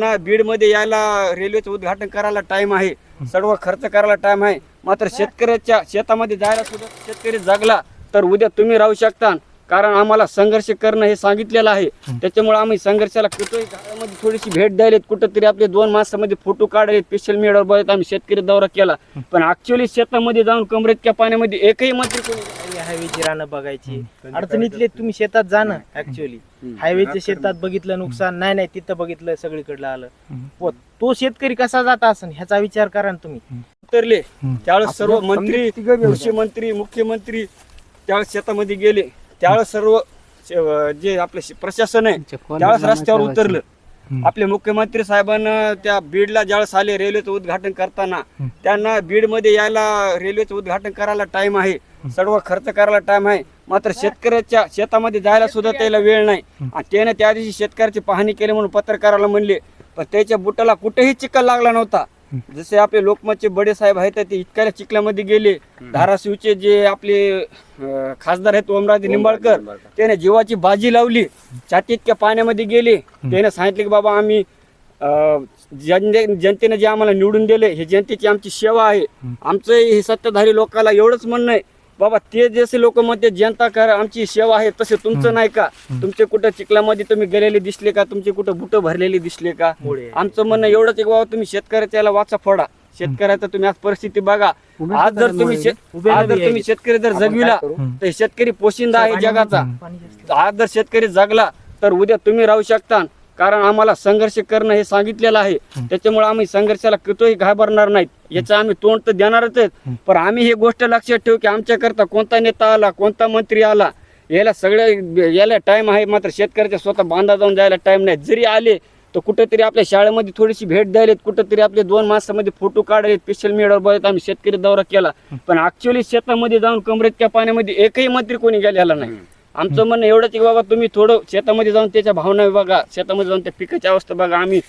ना बीडमध्ये यायला रेल्वेचं उद्घाटन करायला टाइम आहे. सर्व खर्च करायला टाइम आहे. मात्र शेतकऱ्याच्या शेतामध्ये जायला सुद्धा शेतकरी जगला तर उद्या तुम्ही राहू शकता. कारण आम्हाला संघर्ष करणं हे सांगितलेलं आहे. त्याच्यामुळे आम्ही संघर्षाला कुठेही गावामध्ये थोडीशी भेट द्यायलेत. कुठंतरी आपले दोन मासामध्ये फोटो काढले स्पेशल मीडियावर बघत आम्ही शेतकरी दौरा केला. पण ऍक्च्युअली शेतामध्ये जाऊन कमरेतच्या पाण्यामध्ये एकही मंत्री कोणी हायवे हायवेची रानं बघायची. अडचणीतले तुम्ही शेतात जाणं ऍक्च्युअली हायवेचं शेतात बघितलं नुकसान. नाही नाही तिथं बघितलं सगळीकडलं आलं. तो शेतकरी कसा जात असन ह्याचा विचार करा ना तुम्ही. उतरले. त्यावेळेस सर्व मंत्री कृषी मंत्री मुख्यमंत्री त्यावेळेस शेतामध्ये गेले. त्यावेळेस सर्व जे आपले प्रशासन आहे त्यावेळेस रस्त्यावर उतरलं. आपले मुख्यमंत्री साहेबांना त्या बीडला ज्यावेळेस आले रेल्वेचं उद्घाटन करताना त्यांना बीडमध्ये यायला रेल्वेचं उद्घाटन करायला टाइम आहे. सर्व खर्च करायला टाइम आहे. मात्र शेतकऱ्याच्या शेतामध्ये जायला सुद्धा त्याला वेळ नाही. आणि त्याने त्या दिवशी शेतकऱ्याची पाहणी केली म्हणून पत्रकाराला म्हणले पण त्याच्या बुटाला कुठेही चिखल लागला नव्हता. जसे आपले लोकमतचे बडे साहेब आहेत ते इतक्या चिखलामध्ये गेले. धाराशिवचे जे आपले खासदार आहेत ओमराजे निंबाळकर त्याने जीवाची बाजी लावली. छाती इतक्या पाण्यामध्ये गेले. त्याने सांगितले की बाबा आम्ही जनते जनतेने जे आम्हाला निवडून दिले हे जनतेची आमची सेवा आहे. आमचं हे सत्ताधारी लोकांना एवढंच म्हणणं आहे. बाबा ते जसे लोक म्हणते जनता कर आमची सेवा आहे तसे तुमचं नाही का? तुमचे कुठं चिखलामध्ये तुम्ही गेलेले दिसले का? तुमचे कुठं बुट भरलेले दिसले का. आमचं म्हणणं एवढंच आहे की बाबा तुम्ही शेतकऱ्याच्या याला वाचा फोडा. शेतकऱ्याचं तुम्ही आज परिस्थिती बघा. आज जर तुम्ही आज जर तुम्ही शेतकरी जर जगविला तर शेतकरी पोशिंदा आहे जगाचा. आज जर शेतकरी जगला तर उद्या तुम्ही राहू शकता. कारण आम्हाला संघर्ष करणं हे सांगितलेलं आहे. त्याच्यामुळे आम्ही संघर्षाला कुठेही घाबरणार नाहीत. याचं आम्ही तोंड तर देणारच आहेत. पण आम्ही ही गोष्ट लक्षात ठेवू की आमच्याकरता कोणता नेता आला कोणता मंत्री आला याला सगळ्या याला टाइम आहे मात्र शेतकऱ्याच्या स्वतः बांधा जाऊन जायला टाइम नाही. जरी आले तर कुठेतरी आपल्या शाळेमध्ये थोडीशी भेट द्यायलेत कुठेतरी आपले दोन मासामध्ये फोटो काढले स्पेशल मीडियावर बघत आम्ही शेतकरी दौरा केला. पण ऍक्च्युअली शेतामध्ये जाऊन कमरेतच्या पाण्यामध्ये एकही मंत्री कोणी गेलेला नाही. आमचं म्हणणं एवढंच की बाबा तुम्ही थोडं शेतामध्ये जाऊन त्याच्या भावना बघा. शेतामध्ये जाऊन त्या पिकाची अवस्था बघा. आम्ही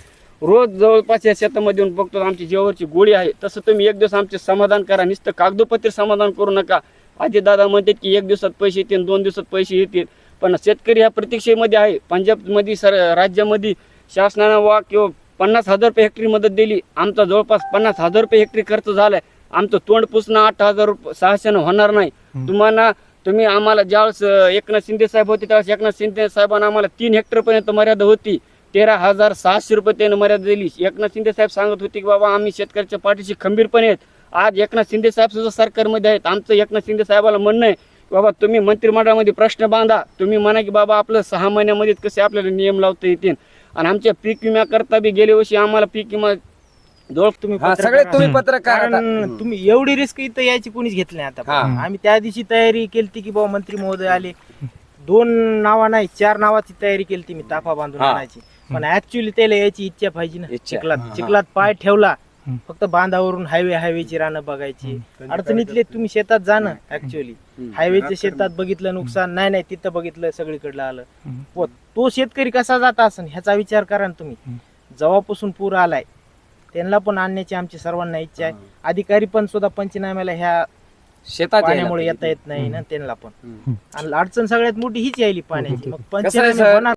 रोज जवळपास या शेतामध्ये येऊन बघतो आमची जेवरची गोळी आहे. तसं तुम्ही एक दिवस आमचे समाधान करा. नुसतं कागदोपत्री समाधान करू नका. आजी दादा म्हणतात की एक दिवसात पैसे येतील दोन दिवसात पैसे येतील. पण शेतकरी ह्या प्रतीक्षेमध्ये आहे. पंजाबमध्ये सर राज्यामध्ये शासनानं वा किंवा पन्नास हजार रुपये हेक्टरी मदत दिली. आमचा जवळपास पन्नास हजार रुपये हेक्टरी खर्च झालाय. आमचं तोंड पुसणं आठ हजार रुपये सहाशेनं होणार नाही. तुम्हाला तुम्ही आम्हाला ज्यावेळेस एकनाथ शिंदे साहेब होते त्यावेळेस एकनाथ शिंदे साहेबांना आम्हाला तीन हेक्टरपर्यंत मर्यादा होती. तेरा हजार सहाशे रुपये त्यानं मर्यादा दिली. एकनाथ शिंदे साहेब सांगत होते की बाबा आम्ही शेतकऱ्याच्या पाठीशी खंबीरपणे आहेत. आज एकनाथ शिंदे साहेब सुद्धा सरकारमध्ये आहेत. आमचं एकनाथ शिंदे साहेबाला म्हणणं आहे बाबा तुम्ही मंत्रिमंडळामध्ये प्रश्न बांधा. तुम्ही म्हणा की बाबा आपलं सहा महिन्यामध्ये कसे आपल्याला नियम लावता येतील? आणि आमच्या पीक विम्याकरता बी गेल्या वर्षी आम्हाला पीक विमा तुम्ही हा, पत्रकार सगळे आहात. तुम्ही पत्रकार आता. कारण तुम्ही एवढी रिस्क इथं यायची कोणीच घेतली नाही आता. हा. आम्ही त्या दिवशी तयारी केली की बाबा मंत्री महोदय आले. दोन नावा नाही चार नावाची तयारी केली मी ताफा बांधून हा. आणायची. पण ऍक्च्युली त्याला यायची इच्छा पाहिजे ना. इच्छा. चिखलात चिखलात पाय ठेवला. फक्त बांधावरून हायवे हायवेची रानं बघायची. अडचणीतले तुम्ही शेतात जाणं ऍक्च्युली हायवेच्या शेतात बघितलं नुकसान नाही नाही तिथं बघितलं सगळीकडलं आलं. व तो शेतकरी कसा जात असन ह्याचा विचार करा ना तुम्ही. जेव्हापासून पूर आलाय त्यांना पण आणण्याची आमची सर्वांना इच्छा आहे. अधिकारी पण सुद्धा पंचनाम्याला ह्या शेतात यायला पाण्यामुळे पाहिजे. येता येत नाही ना त्यांना पण. आणि अडचण सगळ्यात मोठी हीच यायली पाण्याची. मग कसं आहे पंचनामे सर? होणार